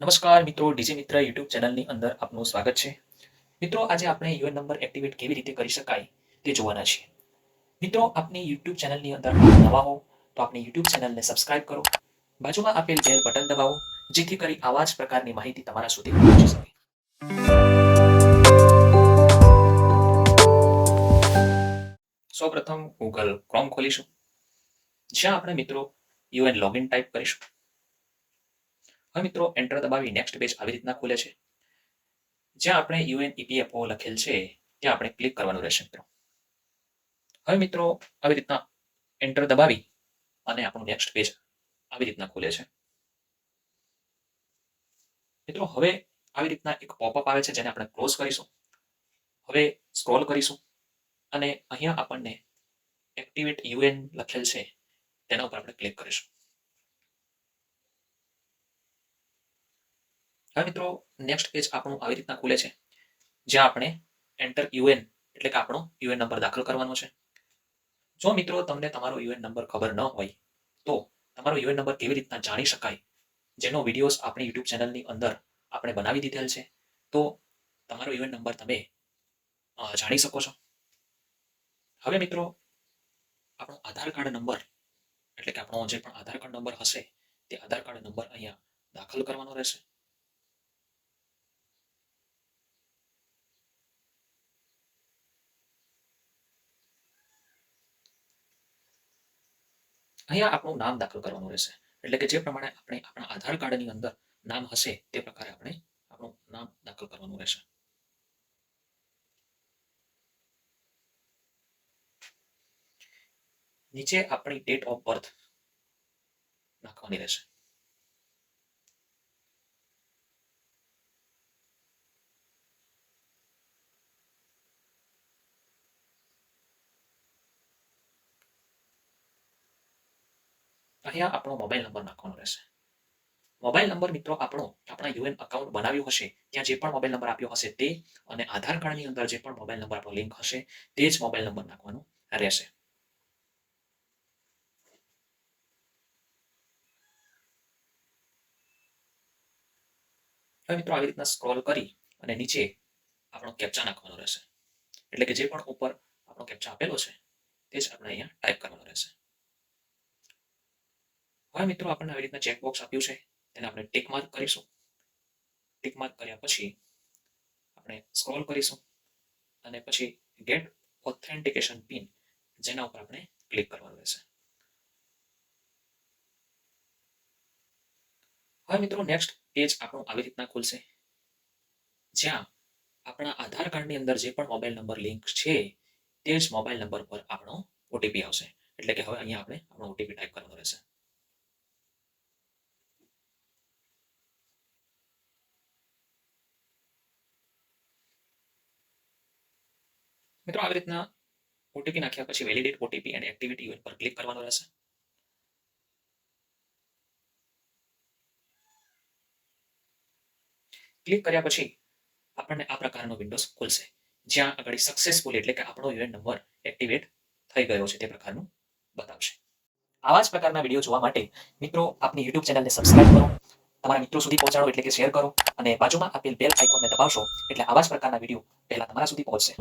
નમસ્કાર મિત્રો, ડીજી મિત્ર યુટ્યુબ ચેનલની અંદર આપનું સ્વાગત છે. મિત્રો, આજે આપણે યુએન નંબર એક્ટિવેટ કેવી રીતે કરી શકાય તે જોવાના છીએ. મિત્રો, આપની યુટ્યુબ ચેનલની અંદર નવા હો, તો આપણી યુટ્યુબ ચેનલને સબસ્ક્રાઇબ કરો. બાજુમાં આપેલ બેલ બટન દબાવો, જેથી કરી આવા જ પ્રકારની માહિતી તમારા સુધી પહોંચી શકે. સૌપ્રથમ ગૂગલ ક્રોમ ખોલીશું. જ્યાં આપણે મિત્રો યુએન લોગિન ટાઈપ કરીશું. હવે મિત્રો એન્ટર દબાવી નેક્સ્ટ પેજ આવી રીતના ખુલે છે. જ્યાં આપણે યુએન ઈપીએફઓ લખેલ છે, ત્યાં આપણે ક્લિક કરવાનું રહેશે મિત્રો. હવે મિત્રો આવી રીતના એન્ટર દબાવી અને આપણું નેક્સ્ટ પેજ આવી રીતના ખુલે છે. મિત્રો હવે આવી રીતના એક પોપઅપ આવે છે, જેને આપણે ક્લોઝ કરીશું. હવે સ્ક્રોલ કરીશું અને અહીંયા આપણને એક્ટિવેટ યુએન લખેલ છે, તેના ઉપર આપણે ક્લિક કરીશું. હવે મિત્રો નેક્સ્ટ પેજ આપણું આવી રીતના ખુલે છે. જ્યાં આપણે એન્ટર યુએન એટલે કે આપણો યુએન નંબર દાખલ કરવાનો છે. જો મિત્રો તમને તમારો યુએન નંબર ખબર ન હોય, તો તમારો યુએન નંબર કેવી રીતના જાણી શકાય, જેનો વિડીયોઝ આપણી યુટ્યુબ ચેનલની અંદર આપણે બનાવી દીધેલ છે, તો તમારો યુએન નંબર તમે જાણી શકો છો. હવે મિત્રો, આપણો આધાર કાર્ડ નંબર એટલે કે આપણો જે પણ આધાર કાર્ડ નંબર હશે, તે આધાર કાર્ડ નંબર અહીંયા દાખલ કરવાનો રહેશે. અહીંયા આપણું નામ દાખલ કરવાનું રહેશે. એટલે કે જે પ્રમાણે આપણે આપણા આધાર કાર્ડની અંદર નામ હશે, તે પ્રકારે આપણે આપણું નામ દાખલ કરવાનું રહેશે. નીચે આપણી ડેટ ઓફ બર્થ નાખવાની રહેશે. અહીંયા આપણો મોબાઈલ નંબર નાખવાનો રહેશે. મોબાઈલ નંબર મિત્રો આપણો, આપણા યુએન અકાઉન્ટ બનાવ્યું હશે, ત્યાં જે પણ મોબાઈલ નંબર આપ્યો હશે તે અને આધાર કાર્ડની અંદર જે પણ મોબાઈલ નંબર આપણો લિંક હશે, તે જ મોબાઈલ નંબર નાખવાનો રહેશે. હવે મિત્રો આવી રીતના સ્ક્રોલ કરી અને નીચે આપણો કેપ્ચા નાખવાનો રહેશે. એટલે કે જે પણ ઉપર આપણો કેપ્ચા આપેલો છે, તે જ આપણે અહીંયા ટાઈપ કરવાનો હવે મિત્રો, આપણને આવી રીતના ચેકબોક્સ આપ્યું છે. તેને આપણે ટિક માર્ક કરીશું. ટિક માર્ક કર્યા પછી આપણે સ્ક્રોલ કરીશું અને પછી ગેટ ઓથેન્ટિકેશન પિન જેના ઉપર આપણે ક્લિક કરવાનું રહેશે. હવે મિત્રો નેક્સ્ટ પેજ આપણું આવી રીતના ખુલશે. જ્યાં આપણા આધાર કાર્ડની અંદર જે પણ મોબાઈલ નંબર લિંક છે, તે જ મોબાઈલ નંબર પર આપણો ઓટીપી આવશે. એટલે કે હવે અહીંયા આપણે આપણો ઓટીપી ટાઈપ કરવાનો રહેશે મિત્રો, આવી રીતના ઓટીપી નાખ્યા પછી વેલિડેટ ઓટીપી એન્ડ એક્ટિવિટી પર ક્લિક કરવાનું રહેશે. ક્લિક કર્યા પછી આપણને આ પ્રકારનો વિન્ડોઝ ખુલશે. જ્યાં આગળ સક્સેસફુલ એટલે કે આપણો યુએન નંબર એક્ટિવેટ થઈ ગયો છે, તે પ્રકારનું બતાવશે. આવા જ પ્રકારના વીડિયો જોવા માટે મિત્રો, આપની યુટ્યુબ ચેનલને સબસ્ક્રાઇબ કરો. તમારા મિત્રો સુધી પહોંચાડો એટલે કે શેર કરો અને બાજુમાં આપેલ બેલ આઇકોનને દબાવશો એટલે આવા જ પ્રકારના વીડિયો પહેલા તમારા સુધી પહોંચશે.